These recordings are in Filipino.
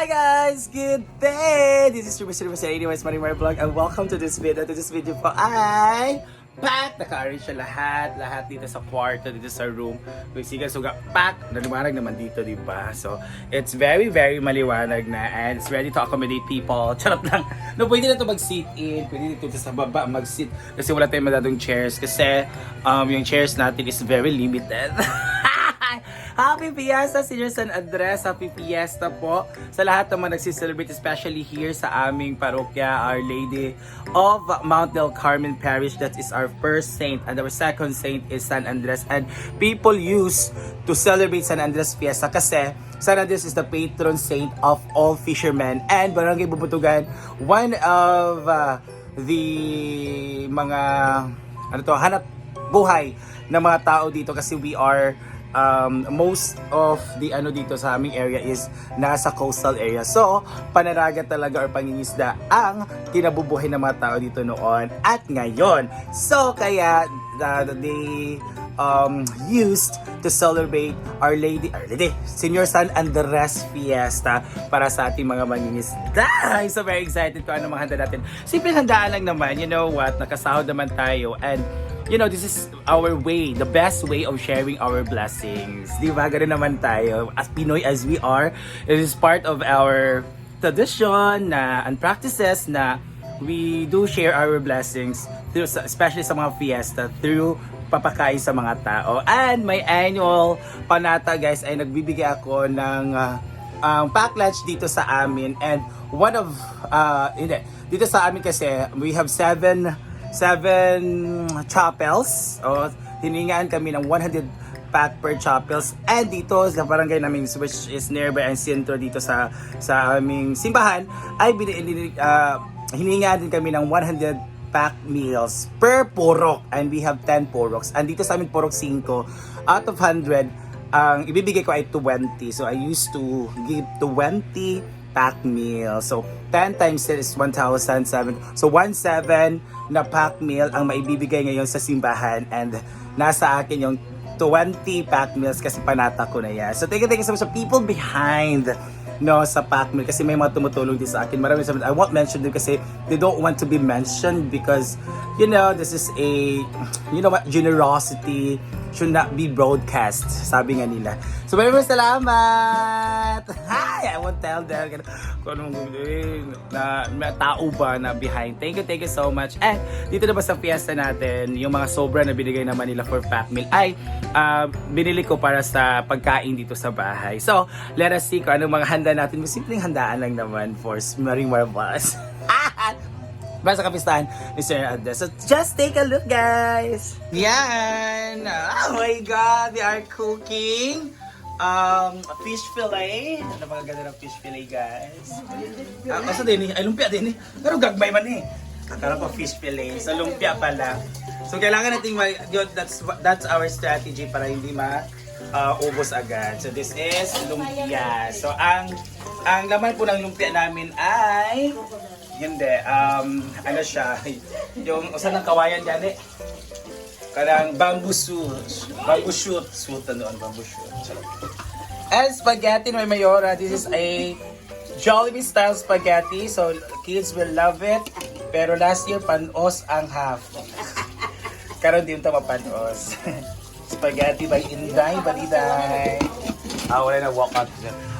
Hi guys! Good day! This is your Mr. Mr. Anyways, Marimar Vlog and welcome to this video. To this video po ay pack! Naka-arrange siya lahat, lahat dito sa kwarto, dito sa room. Kung sige, suga, pack! Naliwanag naman dito, di ba? So, it's very, very maliwanag na and it's ready to accommodate people. Charot lang. No, pwede na ito mag-sit in, pwede dito sa baba mag-sit kasi wala tayong madadong chairs kasi um, yung chairs natin is very limited. Happy Fiesta, Senior San Andres. Happy Fiesta po sa lahat naman nagsiselebrate, especially here sa aming parokya, Our Lady of Mount Del Carmen Parish. That is our first saint. And our second saint is San Andres. And people used to celebrate San Andres Fiesta kasi San Andres is the patron saint of all fishermen. And Barangay Bubutugan, one of uh, the mga ano to, hanap buhay ng mga tao dito kasi we are um, most of the ano dito sa aming area is nasa coastal area. So, panaraga talaga or pangingisda ang kinabubuhay ng mga tao dito noon at ngayon. So, kaya uh, they um, used to celebrate Our Lady, Our Lady, Senior San Andres Fiesta para sa ating mga mangingisda. I'm so very excited kung ano mga handa natin. Simple handaan lang naman, you know what, nakasahod naman tayo and you know, this is our way, the best way of sharing our blessings. Di ba? Ganun naman tayo. As Pinoy as we are, it is part of our tradition na, and practices na we do share our blessings, through, especially sa mga fiesta, through papakain sa mga tao. And my annual panata guys ay nagbibigay ako ng uh, um, pack lunch dito sa amin and one of uh, hindi dito sa amin kasi we have seven seven chapels. O hiningaan kami ng 100 pack per chapels. And dito sa barangay namin which is nearby ang sentro dito sa sa aming simbahan ay binili uh, hiningaan din kami ng 100 pack meals per porok and we have 10 poroks and dito sa amin porok 5 out of 100 ang ibibigay ko ay 20 so I used to give 20 pack meal. So, 10 times 10 is 1,007. So, 1,7 na pack meal ang maibibigay ngayon sa simbahan and nasa akin yung 20 pack meals kasi panata ko na yan. So, thank you, thank you so much sa people behind no sa pack meal kasi may mga tumutulong din sa akin. Maraming salamat. I won't mention them kasi they don't want to be mentioned because you know, this is a you know what, generosity should not be broadcast, sabi nga nila. So maraming salamat! Hi! I won't tell them kung anong na may tao ba na behind. Thank you, thank you so much. And dito na ba sa fiesta natin, yung mga sobra na binigay naman nila for pack meal ay ah, binili ko para sa pagkain dito sa bahay. So, let us see kung anong mga handa natin. Simpleng handaan lang naman for Maring Marvas. para sa kapistahan ni Sir Andres. So, just take a look, guys! Yan! Oh my God! They are cooking um, fish fillet. Ano mga ganda ng fish fillet, guys? Ah, kasi din eh. Ay, lumpia din eh. Pero gagmay man eh. Akala ko fish fillet. So, lumpia pala. So, kailangan nating ma- yun, that's, that's our strategy para hindi ma uh, ubos agad. So, this is lumpia. So, ang ang laman po ng lumpia namin ay hindi, um, ano siya, yung usan ng kawayan dyan eh. Karang bamboo shoot. Bamboo shoot. Shoot na doon, bamboo shoot. Charot. And spaghetti may mayora. This is a Jollibee style spaghetti. So, kids will love it. Pero last year, panos ang half. Karon din ito mapanos. spaghetti by Inday Baliday. Ah, wala na walk out.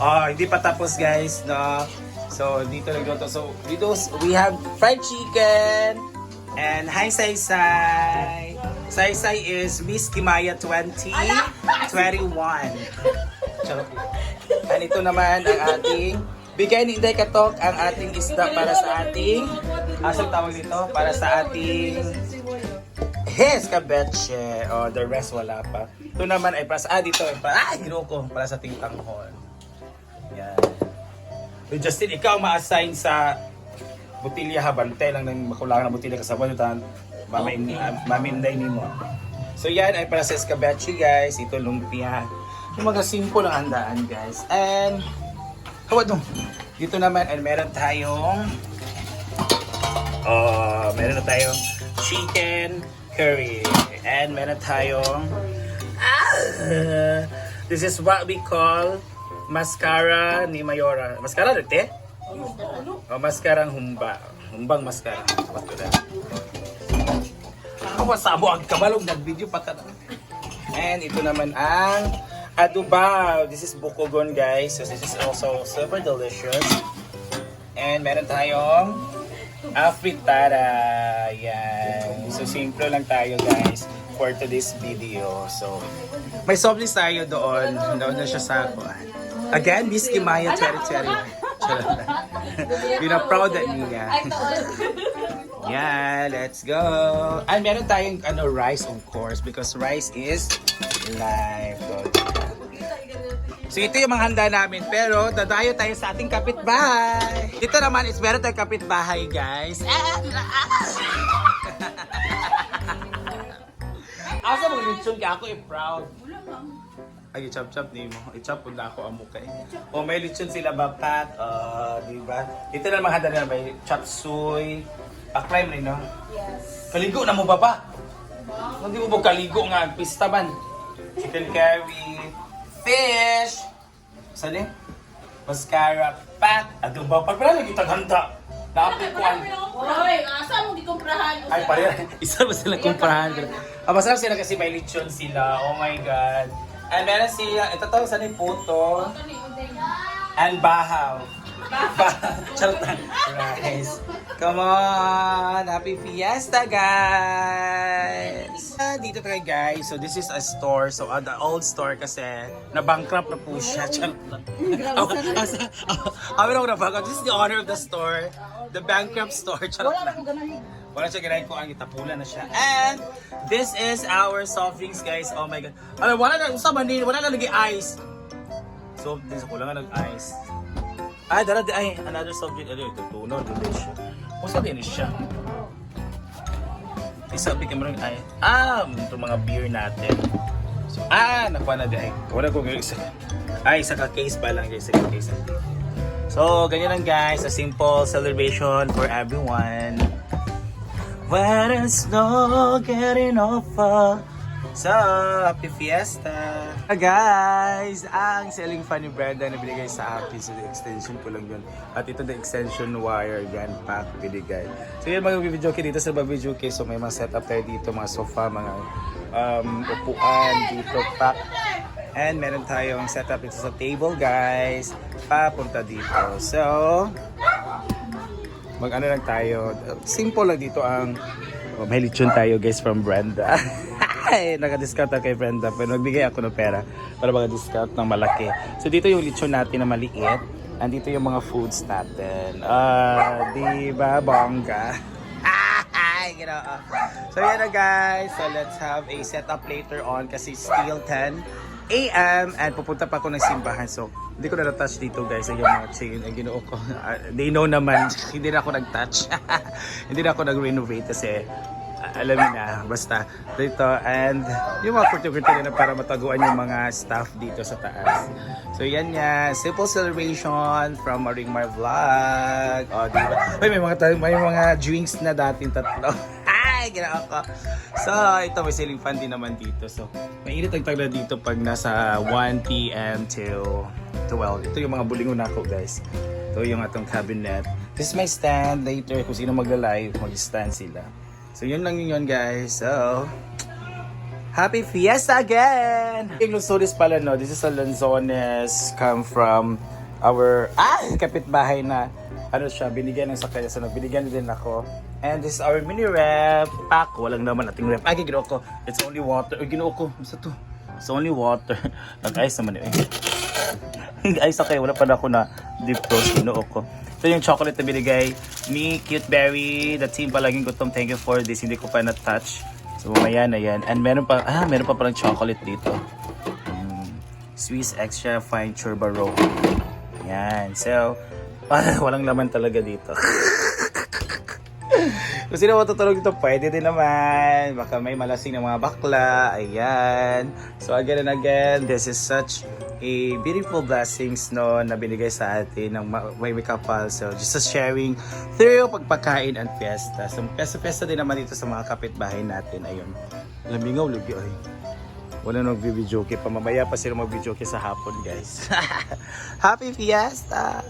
Oh, hindi pa tapos guys, no? So, dito nagluto. So, dito we have fried chicken and hi Sai Sai. Sai Sai is Miss Kimaya 2021. Charot. And ito naman ang ating Bigay ni Inday Katok ang ating isda para sa ating asang tawag dito? Para sa ating Yes, kabeche. Oh, the rest wala pa. Ito naman ay para sa, ah, dito. Para, ah, hiroko. Para sa ating tanghon. Yan. So Justin, ikaw ma-assign sa butilya ha, bantay lang ng makulangan ng butilya kasabon yung mamain, uh, maminday nimo. So yan ay para sa escabeche guys, ito lumpia. Yung mga simple ang handaan guys. And, hawad mo. Dito naman, and meron tayong, oh, meron na tayong chicken curry. And meron tayong, ah, this is what we call mascara ni Mayora. Mascara dito? O, mascara ang humba. Humbang mascara. Bato na. Ako sa amo ang kabalog nag-video pa ka na. And ito naman ang adubaw. This is bukogon guys. So this is also super delicious. And meron tayong afritada. Yan. So simple lang tayo guys for today's video. So may soft drinks tayo doon. Doon na siya sa kuan. Again, Bisky Maya Cherry Cherry. Charot lang. Yun ang proud at niya. Yeah, let's go. And meron tayong ano, rice of course because rice is life. So ito yung mga handa namin pero dadayo tayo sa ating kapitbahay. Dito naman is meron tayong kapitbahay guys. Asa mo lechon kaya ako i-proud. Ay, chop-chop ni mo. I-chop po na ako ang mukha eh. O may lechon sila bapat, uh, di ba? Ito na mga na may chop suey. Aklay mo rin, no? Yes. Kaligo na mo ba pa? Hindi mo ba kaligo nga, pista man. Chicken curry, fish, eh? Mascara, pat, adobo. Pag pala lagi taghanda. Naapikuan. Hoy, asa mo di komprahan? Ay, pare, isa ba sila kumprahan? Ah, masarap sila kasi may lechon sila. Oh my God. And meron sila, ito to, saan yung puto? And bahaw. Charot lang. Rice. Come on! Happy Fiesta, guys! Ah, Dito tayo, guys. So, this is a store. So, uh, the old store kasi na-bankrupt na po siya. Charot lang. Na ako na-bankrupt. This is the owner of the store. The bankrupt store. Charot lang. Wala siya ganahin ko ang itapulan na siya. And this is our soft drinks, guys. Oh my God. Ano, wala na, usa man din, wala na lagi ice. So, din sa kulangan ng ice. Ay, dala di ay another soft drink. Ano, ito tuno, delicious. Kung ni siya. Isa bigyan mo rin ay. Ah, ito mga beer natin. So, ah, nakuha na di ay. Wala ko isa. Ay, isa ka case pa lang guys. Isa ka case. So, ganyan lang guys. A simple celebration for everyone. When it's snow getting over So, happy fiesta! Ah, guys, ang selling fan ni Brenda na binigay sa akin. So, extension ko lang yun. At ito the extension wire yan pack binigay. So, yun mga video kay dito sa video. So, may mga setup tayo dito, mga sofa, mga um, upuan dito, pack. And meron tayong setup dito sa table, guys. Papunta dito. So, mag-ano lang tayo. Simple lang dito ang oh, may lechon tayo guys from Brenda. Ay, naka-discount ako kay Brenda pero nagbigay ako ng pera para maka-discount ng malaki. So dito yung lechon natin na maliit. Andito yung mga foods natin. Ah, di ba bongga? Ay, ginoo. So yan na guys. So let's have a setup later on kasi still 10 a.m. and pupunta pa ako ng simbahan. So, hindi ko na na-touch dito guys. Yung mga chain, ang ginoo ko. Ah, they know naman, hindi na ako nag-touch. hindi na ako nag-renovate kasi ah, alam niyo na, basta dito. And yung mga kurti-kurti na para mataguan yung mga staff dito sa taas. So yan nga, simple celebration from Maring Mar Vlog. O, di ba? May, may mga, may mga drinks na dating tatlo. Ay, ginawa ko. So, ito may ceiling fan din naman dito. So, mainit ang tagla dito pag nasa 1 p.m. till 12. Ito yung mga bulingon ako, guys. Ito yung atong cabinet. This is my stand later. Kung sino magla-live, mag-stand sila. So, yun lang yun, guys. So, Happy Fiesta again! Yung Lusoris pala, no? This is a Lanzones come from our, ah, kapitbahay na, ano siya, binigyan ng sakaya. So, binigyan din ako. And this is our mini rep pack. Walang naman ating rep. Ay, ginoo ko. It's only water. Ay, ginoo ko. Basta to. It's only water. Nag-ice naman eh. Nag-ice okay. Wala pa na ako na deep toast. Ginoo ko. Ito yung chocolate na binigay ni Cute Berry. The team palaging gutom. Thank you for this. Hindi ko pa na-touch. So, mamaya na yan. And meron pa, ah, meron pa palang chocolate dito. Mm, Swiss Extra Fine Churro Yan. So, ah, walang laman talaga dito. Kung sino matutulog dito, pwede din naman. Baka may malasing ng mga bakla. Ayan. So again and again, this is such a beautiful blessings no na binigay sa atin ng may kapal. So just a sharing through pagpakain and fiesta. So fiesta-fiesta din naman dito sa mga kapitbahay natin. Ayun. Lamingaw, lugi ay. Wala nang magbibidyoke pa. Mamaya pa sila magbidyoke sa hapon, guys. Happy Fiesta!